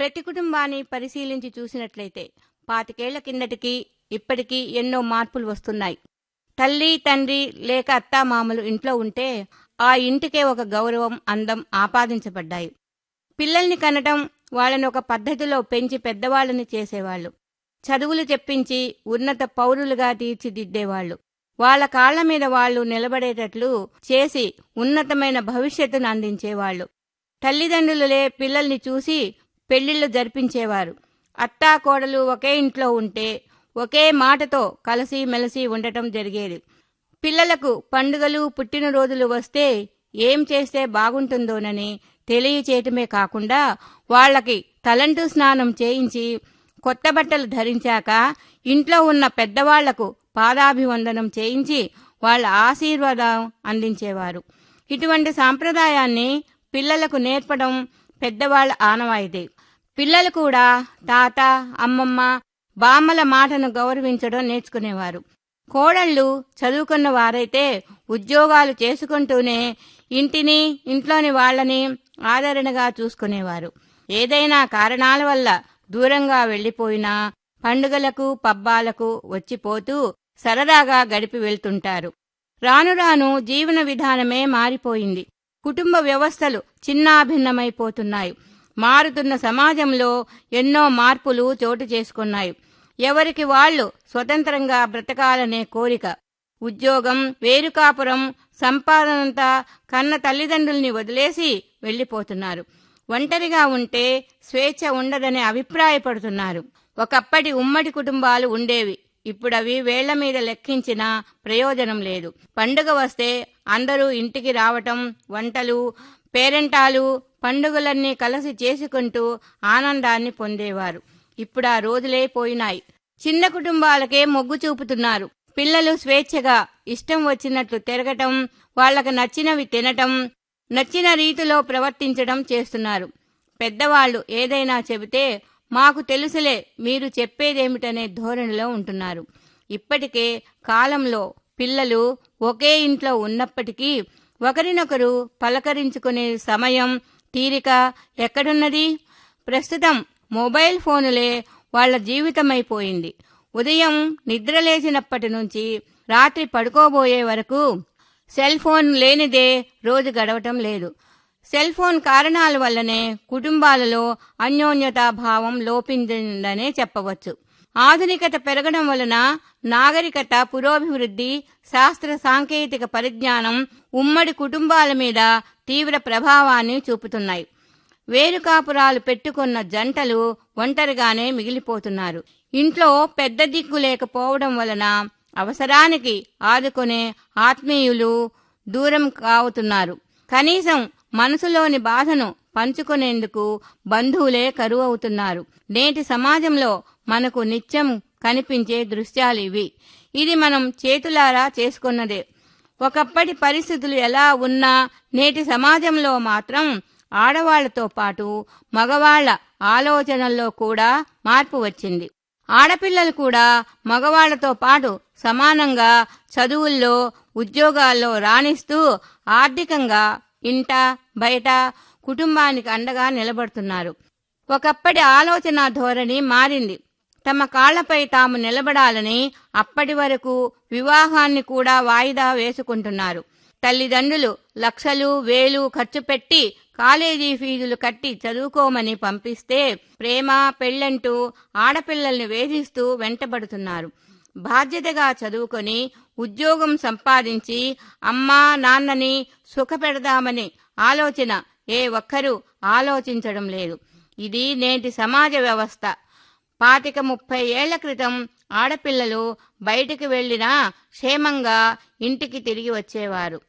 ప్రతి కుటుంబాన్ని పరిశీలించి చూసినట్లయితే పాతికేళ్ళ కిందటికి ఇప్పటికీ ఎన్నో మార్పులు వస్తున్నాయి. తల్లి తండ్రి లేక అత్తామామలు ఇంట్లో ఉంటే ఆ ఇంటికే ఒక గౌరవం అందం ఆపాదించబడ్డాయి. పిల్లల్ని కనటం వాళ్ళని ఒక పద్ధతిలో పెంచి పెద్దవాళ్ళని చేసేవాళ్ళు. చదువులు చెప్పించి ఉన్నత పౌరులుగా తీర్చిదిద్దేవాళ్ళు. వాళ్ళ కాళ్ళ మీద వాళ్ళు నిలబడేటట్లు చేసి ఉన్నతమైన భవిష్యత్తును అందించేవాళ్ళు. తల్లిదండ్రులే పిల్లల్ని చూసి పెళ్ళిళ్ళు జరిపించేవారు. అత్తా కోడలు ఒకే ఇంట్లో ఉంటే ఒకే మాటతో కలిసి మెలిసి ఉండటం జరిగేది. పిల్లలకు పండుగలు పుట్టినరోజులు వస్తే ఏం చేస్తే బాగుంటుందోనని తెలియచేయటమే కాకుండా వాళ్ళకి తలంటు స్నానం చేయించి కొత్త బట్టలు ధరించాక ఇంట్లో ఉన్న పెద్దవాళ్ళకు పాదాభివందనం చేయించి వాళ్ళ ఆశీర్వాదం అందించేవారు. ఇటువంటి సాంప్రదాయాన్ని పిల్లలకు నేర్పడం పెద్దవాళ్ళ ఆనవాయితీ. పిల్లలు కూడా తాత అమ్మమ్మ బామ్మల మాటను గౌరవించడం నేర్చుకునేవారు. కోడళ్ళు చదువుకున్న వారైతే ఉద్యోగాలు చేసుకుంటూనే ఇంటిని ఇంట్లోని వాళ్ళని ఆదరణగా చూసుకునేవారు. ఏదైనా కారణాల వల్ల దూరంగా వెళ్ళిపోయినా పండుగలకు పబ్బాలకు వచ్చిపోతూ సరదాగా గడిపి వెళ్తుంటారు. రాను రాను జీవన విధానమే మారిపోయింది. కుటుంబ వ్యవస్థలు చిన్నాభిన్నమైపోతున్నాయి. మారుతున్న సమాజంలో ఎన్నో మార్పులు చోటు చేసుకున్నాయి. ఎవరికి వాళ్ళు స్వతంత్రంగా బ్రతకాలనే కోరిక. ఉద్యోగం వేరుకాపురం సంపాదనంతా కన్న తల్లిదండ్రుల్ని వదిలేసి వెళ్ళిపోతున్నారు ఒంటరిగా ఉంటే స్వేచ్ఛ ఉండదనే అభిప్రాయపడుతున్నారు. ఒకప్పటి ఉమ్మడి కుటుంబాలు ఉండేవి. ఇప్పుడవి వేళ్ళ మీద లెక్కించినా ప్రయోజనం లేదు. పండుగ వస్తే అందరూ ఇంటికి రావటం వంటలు పేరెంటాలు పండుగలన్నీ కలిసి చేసుకుంటూ ఆనందాన్ని పొందేవారు. ఇప్పుడు ఆ రోజులే పోయినాయి. చిన్న కుటుంబాలకే మొగ్గు చూపుతున్నారు. పిల్లలు స్వేచ్ఛగా ఇష్టం వచ్చినట్లు తిరగటం వాళ్ళకు నచ్చినవి తినటం నచ్చిన రీతిలో ప్రవర్తించడం చేస్తున్నారు. పెద్దవాళ్ళు ఏదైనా చెబితే మాకు తెలుసులే మీరు చెప్పేదేమిటనే ధోరణిలో ఉంటున్నారు. ఇప్పటికే కాలంలో పిల్లలు ఒకే ఇంట్లో ఉన్నప్పటికీ ఒకరినొకరు పలకరించుకునే సమయం తీరిక ఎక్కడున్నది? ప్రస్తుతం మొబైల్ ఫోనులే వాళ్ళ జీవితమైపోయింది. ఉదయం నిద్రలేచినప్పటి నుంచి రాత్రి పడుకోబోయే వరకు సెల్ ఫోన్ లేనిదే రోజు గడవటం లేదు. సెల్ ఫోన్ కారణాల వల్లనే కుటుంబాలలో అన్యోన్యతాభావం లోపించిందనే చెప్పవచ్చు. ఆధునికత పెరగడం వలన నాగరికత పురోభివృద్ధి శాస్త్ర సాంకేతిక పరిజ్ఞానం ఉమ్మడి కుటుంబాల మీద తీవ్ర ప్రభావాన్ని చూపుతున్నాయి. వేరుకాపురాలు పెట్టుకున్న జంటలు ఒంటరిగానే మిగిలిపోతున్నారు. ఇంట్లో పెద్ద దిక్కు లేకపోవడం వలన అవసరానికి ఆదుకునే ఆత్మీయులు దూరం కావుతున్నారు. కనీసం మనసులోని బాధను పంచుకునేందుకు బంధువులే కరువు అవుతున్నారు నేటి సమాజంలో మనకు నిత్యం కనిపించే దృశ్యాలు ఇవి ఇది మనం చేతులారా చేసుకున్నదే. ఒకప్పటి పరిస్థితులు ఎలా ఉన్నా నేటి సమాజంలో మాత్రం ఆడవాళ్ళతో పాటు మగవాళ్ళ ఆలోచనల్లో కూడా మార్పు వచ్చింది. ఆడపిల్లలు కూడా మగవాళ్ళతో పాటు సమానంగా చదువుల్లో ఉద్యోగాల్లో రాణిస్తూ ఆర్థికంగా ఇంట బయట కుటుంబానికి అండగా నిలబడుతున్నారు. ఒకప్పటి ఆలోచన ధోరణి మారింది. తమ కాళ్ళపై తాము నిలబడాలని అప్పటి వరకు వివాహాన్ని కూడా వాయిదా వేసుకుంటున్నారు. తల్లిదండ్రులు లక్షలు వేలు ఖర్చు పెట్టి కాలేజీ ఫీజులు కట్టి చదువుకోమని పంపిస్తే ప్రేమ పెళ్ళంటూ ఆడపిల్లల్ని వేధిస్తూ వెంటబడుతున్నారు. బాధ్యతగా చదువుకొని ఉద్యోగం సంపాదించి అమ్మా నాన్నని సుఖపెడదామని ఆలోచన ఏ ఒక్కరూ ఆలోచించడం లేదు. ఇది నేటి సమాజ వ్యవస్థ. పాతిక ముప్పై ఏళ్ళ క్రితం ఆడపిల్లలు బయటికి వెళ్ళినా క్షేమంగా ఇంటికి తిరిగి వచ్చేవారు.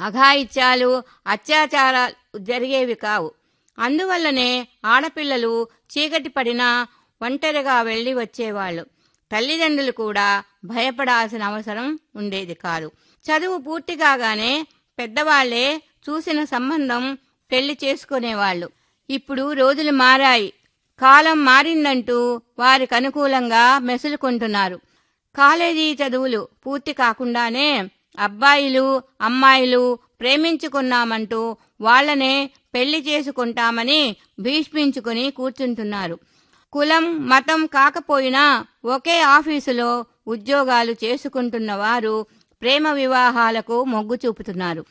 అఘాయిత్యాలు అత్యాచారాలు జరిగేవి కావు. అందువల్లనే ఆడపిల్లలు చీకటి పడినా ఒంటరిగా వెళ్ళి వచ్చేవాళ్ళు. తల్లిదండ్రులు కూడా భయపడాల్సిన అవసరం ఉండేది కాదు. చదువు పూర్తి కాగానే పెద్దవాళ్ళే చూసిన సంబంధం పెళ్ళి చేసుకునేవాళ్ళు. ఇప్పుడు రోజులు మారాయి. కాలం మారిందంటూ వారికి అనుకూలంగా మెసులుకుంటున్నారు. కాలేజీ చదువులు పూర్తి కాకుండానే అబ్బాయిలు అమ్మాయిలు ప్రేమించుకున్నామంటూ వాళ్ళనే పెళ్ళి చేసుకుంటామని భీష్మించుకుని కూర్చుంటున్నారు. కులం మతం కాకపోయినా ఒకే ఆఫీసులో ఉద్యోగాలు చేసుకుంటున్న వారు ప్రేమ వివాహాలకు మొగ్గు చూపుతున్నారు.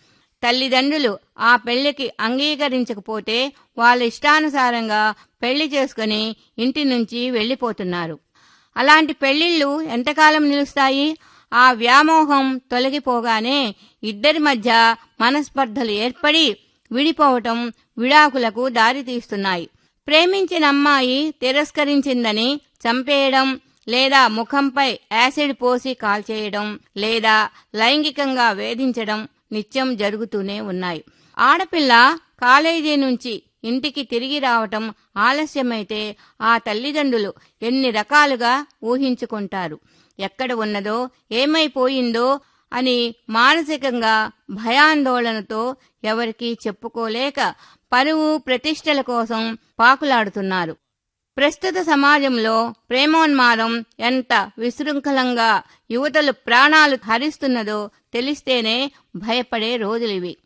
తల్లిదండ్రులు ఆ పెళ్ళికి అంగీకరించకపోతే వాళ్ళ ఇష్టానుసారంగా పెళ్ళి చేసుకుని ఇంటి నుంచి వెళ్ళిపోతున్నారు అలాంటి పెళ్ళిళ్ళు ఎంతకాలం నిలుస్తాయి? ఆ వ్యామోహం తొలగిపోగానే ఇద్దరి మధ్య మనస్పర్ధలు ఏర్పడి విడిపోవటం విడాకులకు దారితీస్తున్నాయి. ప్రేమించిన అమ్మాయి తిరస్కరించిందని చంపేయడం లేదా ముఖంపై యాసిడ్ పోసి కాల్చేయడం లేదా లైంగికంగా వేధించడం నిత్యం జరుగుతూనే ఉన్నాయి. ఆడపిల్ల కాలేజీ నుంచి ఇంటికి తిరిగి రావటం ఆలస్యమైతే ఆ తల్లిదండ్రులు ఎన్ని రకాలుగా ఊహించుకుంటారు. ఎక్కడ ఉన్నదో ఏమైపోయిందో అని మానసికంగా భయాందోళనతో ఎవరికీ చెప్పుకోలేక పరువు ప్రతిష్టల కోసం పాకులాడుతున్నారు. ప్రస్తుత సమాజంలో ప్రేమోన్మాదం ఎంత విశృంఖలంగా యువతలు ప్రాణాలు హరిస్తున్నదో తెలిస్తేనే భయపడే రోజులివి.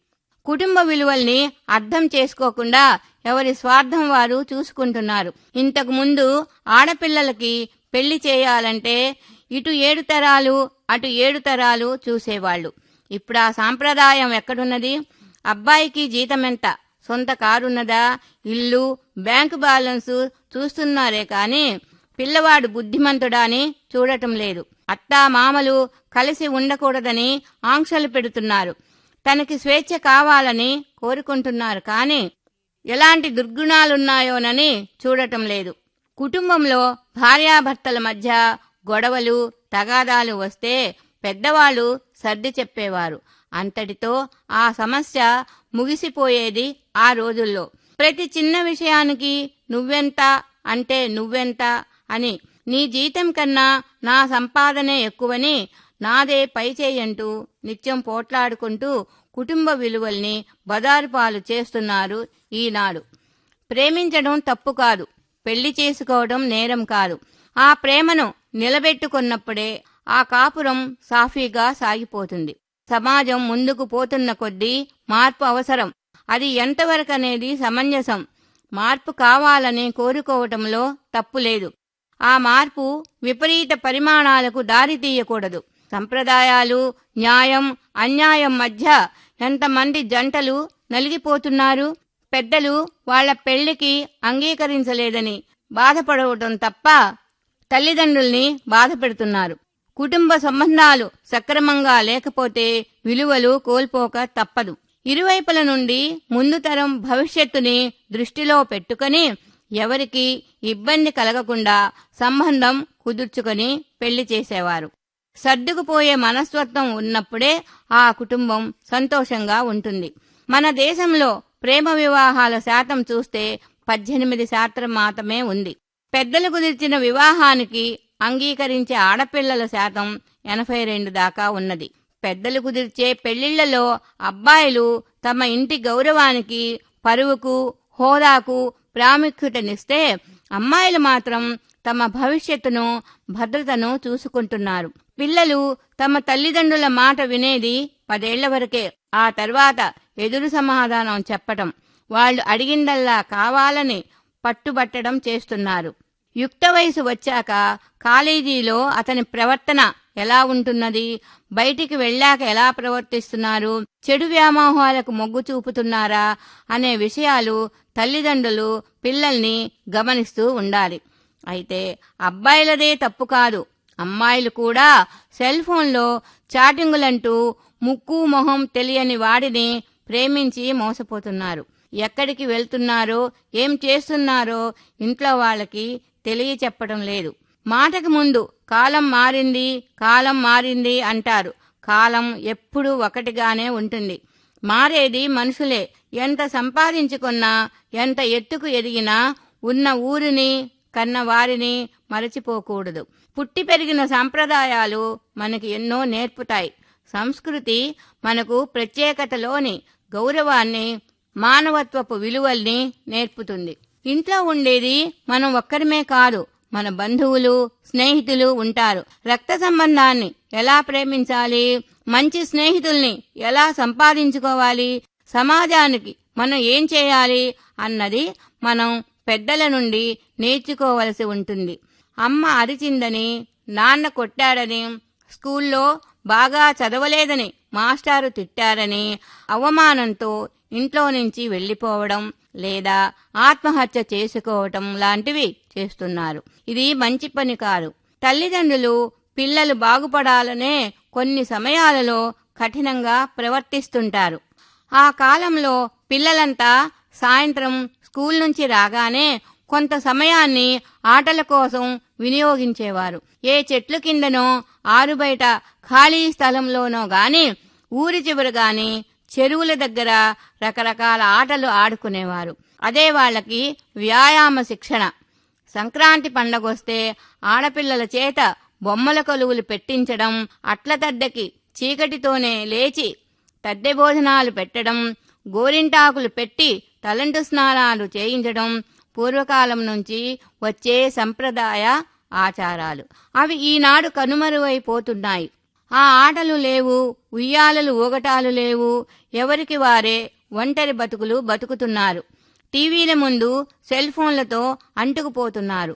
కుటుంబ విలువల్ని అర్థం చేసుకోకుండా ఎవరి స్వార్థం వారు చూసుకుంటున్నారు. ఇంతకు ముందు ఆడపిల్లలకి పెళ్ళి చేయాలంటే ఇటు ఏడు తరాలు అటు ఏడు తరాలు చూసేవాళ్ళు. ఇప్పుడు ఆ సాంప్రదాయం ఎక్కడున్నది? అబ్బాయికి జీతం ఎంత సొంత కారున్నదా? ఇల్లు బ్యాంకు బ్యాలెన్స్ చూస్తున్నారే కాని పిల్లవాడు బుద్ధిమంతుడా అని చూడటం లేదు. అత్తా మామలు కలిసి ఉండకూడదని ఆంక్షలు పెడుతున్నారు. తనకి స్వేచ్ఛ కావాలని కోరుకుంటున్నారు కానీ ఎలాంటి దుర్గుణాలున్నాయోనని చూడటం లేదు. కుటుంబంలో భార్యాభర్తల మధ్య గొడవలు తగాదాలు వస్తే పెద్దవాళ్ళు సర్ది చెప్పేవారు. అంతటితో ఆ సమస్య ముగిసిపోయేది ఆ రోజుల్లో. ప్రతి చిన్న విషయానికి నువ్వెంత అంటే నువ్వెంత అని నీ జీతం కన్నా నా సంపాదనే ఎక్కువని నాదే పై చేయంటూ నిత్యం పోట్లాడుకుంటూ కుటుంబ విలువల్ని బదారుపాలు చేస్తున్నారు ఈనాడు. ప్రేమించడం తప్పు కాదు. పెళ్ళి చేసుకోవడం నేరం కాదు. ఆ ప్రేమను నిలబెట్టుకున్నప్పుడే ఆ కాపురం సాఫీగా సాగిపోతుంది. సమాజం ముందుకు పోతున్న కొద్దీ మార్పు అవసరం. అది ఎంతవరకు అనేది సమంజసం. మార్పు కావాలని కోరుకోవటంలో తప్పు లేదు. ఆ మార్పు విపరీత పరిమాణాలకు దారితీయకూడదు సంప్రదాయాలు న్యాయం అన్యాయం మధ్య ఎంతమంది జంటలు నలిగిపోతున్నారు? పెద్దలు వాళ్ళ పెళ్ళికి అంగీకరించలేదని బాధపడవటం తప్ప తల్లిదండ్రుల్ని బాధపెడుతున్నారు. కుటుంబ సంబంధాలు సక్రమంగా లేకపోతే విలువలు కోల్పోక తప్పదు. ఇరువైపుల నుండి ముందు తరం భవిష్యత్తుని దృష్టిలో పెట్టుకొని ఎవరికి ఇబ్బంది కలగకుండా సంబంధం కుదుర్చుకొని పెళ్ళి చేసేవారు. సర్దుకుపోయే మనస్తత్వం ఉన్నప్పుడే ఆ కుటుంబం సంతోషంగా ఉంటుంది. మన దేశంలో ప్రేమ వివాహాల శాతం చూస్తే పద్దెనిమిది శాతం మాత్రమే ఉంది. పెద్దలు కుదిర్చిన వివాహానికి అంగీకరించే ఆడపిల్లల శాతం ఎనభై రెండు దాకా ఉన్నది. పెద్దలు కుదిర్చే పెళ్ళిళ్ళలో అబ్బాయిలు తమ ఇంటి గౌరవానికి పరువుకు హోదాకు ప్రాముఖ్యతనిస్తే అమ్మాయిలు మాత్రం తమ భవిష్యత్తును భద్రతను చూసుకుంటున్నారు. పిల్లలు తమ తల్లిదండ్రుల మాట వినేది పదేళ్ళ వరకే. ఆ తర్వాత ఎదురు సమాధానం చెప్పటం. వాళ్ళు అడిగిందల్లా కావాలని పట్టుబట్టడం చేస్తున్నారు. యుక్త వయసు వచ్చాక కాలేజీలో అతని ప్రవర్తన ఎలా ఉంటున్నది? బయటికి వెళ్ళాక ఎలా ప్రవర్తిస్తున్నారు? చెడు వ్యామోహాలకు మొగ్గు చూపుతున్నారా? అనే విషయాలు తల్లిదండ్రులు పిల్లల్ని గమనిస్తూ ఉండాలి. అయితే అబ్బాయిలదే తప్పు కాదు. అమ్మాయిలు కూడా సెల్ ఫోన్లో చాటింగులంటూ ముక్కు మొహం తెలియని వాడిని ప్రేమించి మోసపోతున్నారు. ఎక్కడికి వెళ్తున్నారో ఏం చేస్తున్నారో ఇంట్లో వాళ్ళకి తెలియచెప్పడం లేదు. మాటకు ముందు కాలం మారింది కాలం మారింది అంటారు. కాలం ఎప్పుడూ ఒకటిగానే ఉంటుంది. మారేది మనుషులే. ఎంత సంపాదించుకున్నా ఎంత ఎత్తుకు ఎదిగినా ఉన్న ఊరిని కన్న వారిని మరచిపోకూడదు. పుట్టి పెరిగిన సంప్రదాయాలు మనకి ఎన్నో నేర్పుతాయి. సంస్కృతి మనకు ప్రత్యేకతలోని గౌరవాన్ని మానవత్వపు విలువల్ని నేర్పుతుంది. ఇంట్లో ఉండేది మనం ఒక్కరిమే కాదు మన బంధువులు స్నేహితులు ఉంటారు. రక్త సంబంధాన్ని ఎలా ప్రేమించాలి? మంచి స్నేహితుల్ని ఎలా సంపాదించుకోవాలి? సమాజానికి మనం ఏం చేయాలి? అన్నది మనం పెద్దల నుండి నేర్చుకోవలసి ఉంటుంది. అమ్మ అరిచిందని నాన్న కొట్టాడని స్కూల్లో బాగా చదవలేదని మాస్టారు తిట్టారని అవమానంతో ఇంట్లో నుంచి వెళ్ళిపోవడం లేదా ఆత్మహత్య చేసుకోవటం లాంటివి చేస్తున్నారు. ఇది మంచి పని కాదు. తల్లిదండ్రులు పిల్లలు బాగుపడాలనే కొన్ని సమయాలలో కఠినంగా ప్రవర్తిస్తుంటారు. ఆ కాలంలో పిల్లలంతా సాయంత్రం స్కూల్ నుంచి రాగానే కొంత సమయాన్ని ఆటల కోసం వినియోగించేవారు. ఏ చెట్లు కిందనో ఆరుబయట ఖాళీ స్థలంలోనో గాని ఊరి చివర గాని చెరువుల దగ్గర రకరకాల ఆటలు ఆడుకునేవారు. అదే వాళ్ళకి వ్యాయామ శిక్షణ. సంక్రాంతి పండగొస్తే ఆడపిల్లల చేత బొమ్మల కొలువులు పెట్టించడం అట్ల తద్దెకి చీకటితోనే లేచి తద్దె భోజనాలు పెట్టడం గోరింటాకులు పెట్టి తలంటు స్నానాలు చేయించడం పూర్వకాలం నుంచి వచ్చే సంప్రదాయ ఆచారాలు. అవి ఈనాడు కనుమరువైపోతున్నాయి ఆ ఆటలు లేవు ఉయ్యాలలు ఊగటాలు లేవు. ఎవరికి వారే ఒంటరి బతుకులు బతుకుతున్నారు. టీవీల ముందు సెల్ ఫోన్లతో అంటుకుపోతున్నారు.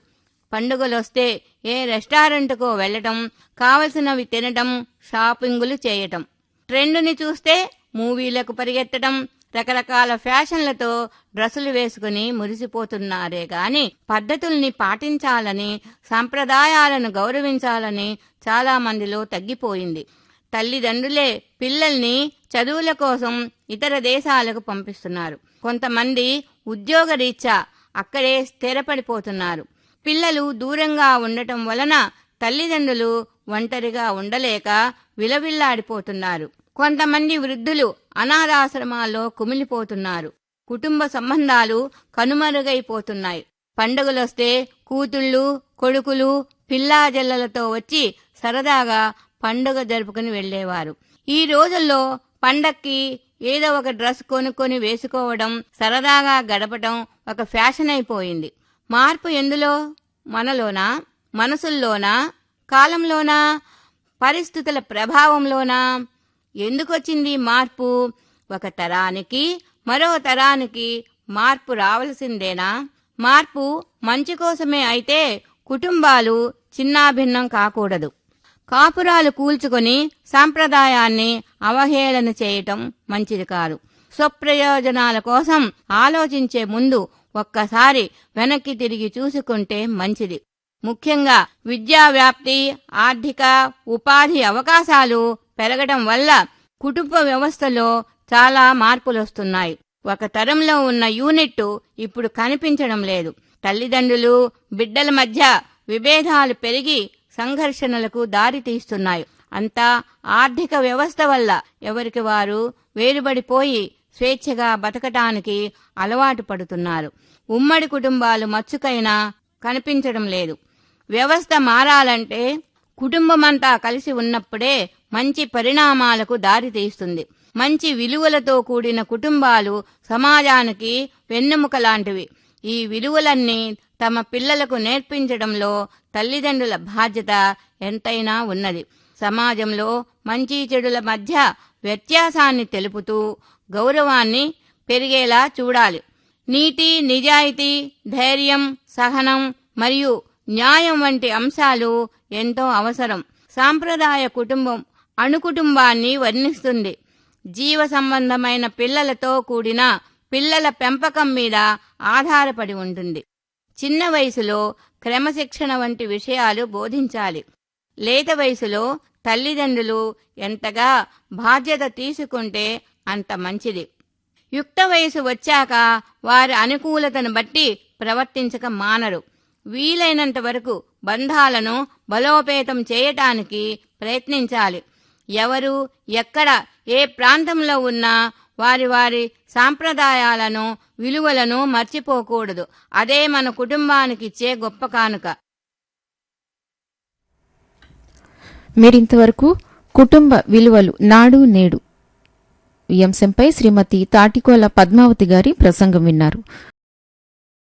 పండుగలొస్తే ఏ రెస్టారెంట్కో వెళ్ళటం కావలసినవి తినటం షాపింగులు చేయటం. ట్రెండ్ని చూస్తే మూవీలకు పరిగెత్తడం రకరకాల ఫ్యాషన్లతో డ్రెస్సులు వేసుకుని మురిసిపోతున్నారే గాని పద్ధతుల్ని పాటించాలని సాంప్రదాయాలను గౌరవించాలని చాలా మందిలో తగ్గిపోయింది. తల్లిదండ్రులే పిల్లల్ని చదువుల కోసం ఇతర దేశాలకు పంపిస్తున్నారు. కొంతమంది ఉద్యోగరీత్యా అక్కడే స్థిరపడిపోతున్నారు. పిల్లలు దూరంగా ఉండటం వలన తల్లిదండ్రులు ఒంటరిగా ఉండలేక విలవిల్లాడిపోతున్నారు. కొంతమంది వృద్ధులు అనాథాశ్రమాల్లో కుమిలిపోతున్నారు. కుటుంబ సంబంధాలు కనుమరుగైపోతున్నాయి. పండగలొస్తే కూతుళ్ళు కొడుకులు పిల్లాజల్లలతో వచ్చి సరదాగా పండుగ జరుపుకుని వెళ్ళేవారు ఈ రోజుల్లో పండక్కి ఏదో ఒక డ్రెస్ కొనుక్కొని వేసుకోవడం సరదాగా గడపటం ఒక ఫ్యాషన్ అయిపోయింది మార్పు ఎందులో? మనలోనా? మనసుల్లోనా? కాలంలోనా? పరిస్థితుల ప్రభావంలోనా? ఎందుకొచ్చింది మార్పు? ఒక తరానికి మరో తరానికి మార్పు రావలసిందేనా? మార్పు మంచి కోసమే అయితే కుటుంబాలు చిన్నాభిన్నం కాకూడదు. కాపురాలు కూల్చుకొని సాంప్రదాయాన్ని అవహేళన చేయటం మంచిది కాదు. స్వప్రయోజనాల కోసం ఆలోచించే ముందు ఒక్కసారి వెనక్కి తిరిగి చూసుకుంటే మంచిది. ముఖ్యంగా విద్యా వ్యాప్తి ఆర్థిక ఉపాధి అవకాశాలు పెరగడం వల్ల కుటుంబ వ్యవస్థలో చాలా మార్పులొస్తున్నాయి. ఒక తరంలో ఉన్న యూనిట్ ఇప్పుడు కనిపించడం లేదు. తల్లిదండ్రులు బిడ్డల మధ్య విభేదాలు పెరిగి సంఘర్షణలకు దారి తీస్తున్నాయి. అంతా ఆర్థిక వ్యవస్థ వల్ల ఎవరికి వారు వేరుబడిపోయి స్వేచ్ఛగా బతకటానికి అలవాటు పడుతున్నారు. ఉమ్మడి కుటుంబాలు మచ్చుకైనా కనిపించడం లేదు. వ్యవస్థ మారాలంటే కుటుంబమంతా కలిసి ఉన్నప్పుడే మంచి పరిణామాలకు దారితీస్తుంది మంచి విలువలతో కూడిన కుటుంబాలు సమాజానికి వెన్నెముక లాంటివి. ఈ విలువలన్నీ తమ పిల్లలకు నేర్పించడంలో తల్లిదండ్రుల బాధ్యత ఎంతైనా ఉన్నది. సమాజంలో మంచి చెడుల మధ్య వ్యత్యాసాన్ని తెలుపుతూ గౌరవాన్ని పెరిగేలా చూడాలి. నీతి నిజాయితీ ధైర్యం సహనం మరియు న్యాయం వంటి అంశాలు ఎంతో అవసరం. సాంప్రదాయ కుటుంబం అణుకుటుంబాన్ని వర్ణిస్తుంది. జీవ సంబంధమైన పిల్లలతో కూడిన పిల్లల పెంపకం మీద ఆధారపడి ఉంటుంది. చిన్న వయసులో క్రమశిక్షణ వంటి విషయాలు బోధించాలి. లేత వయసులో తల్లిదండ్రులు ఎంతగా బాధ్యత తీసుకుంటే అంత మంచిది. యుక్త వయసు వచ్చాక వారి అనుకూలతను బట్టి ప్రవర్తించక మానరు. వీలైనంత వరకు బంధాలను బలోపేతం చేయటానికి ప్రయత్నించాలి. ఎవరు ఎక్కడ ఏ ప్రాంతంలో ఉన్నా వారి వారి సాంప్రదాయాలను విలువలను మర్చిపోకూడదు. అదే మన కుటుంబానికి ఇచ్చే గొప్ప కానుక. మీరింతవరకు కుటుంబ విలువలు నాడు నేడు. ఈ అంశంపై శ్రీమతి తాటికోల పద్మావతి గారి ప్రసంగం విన్నారు.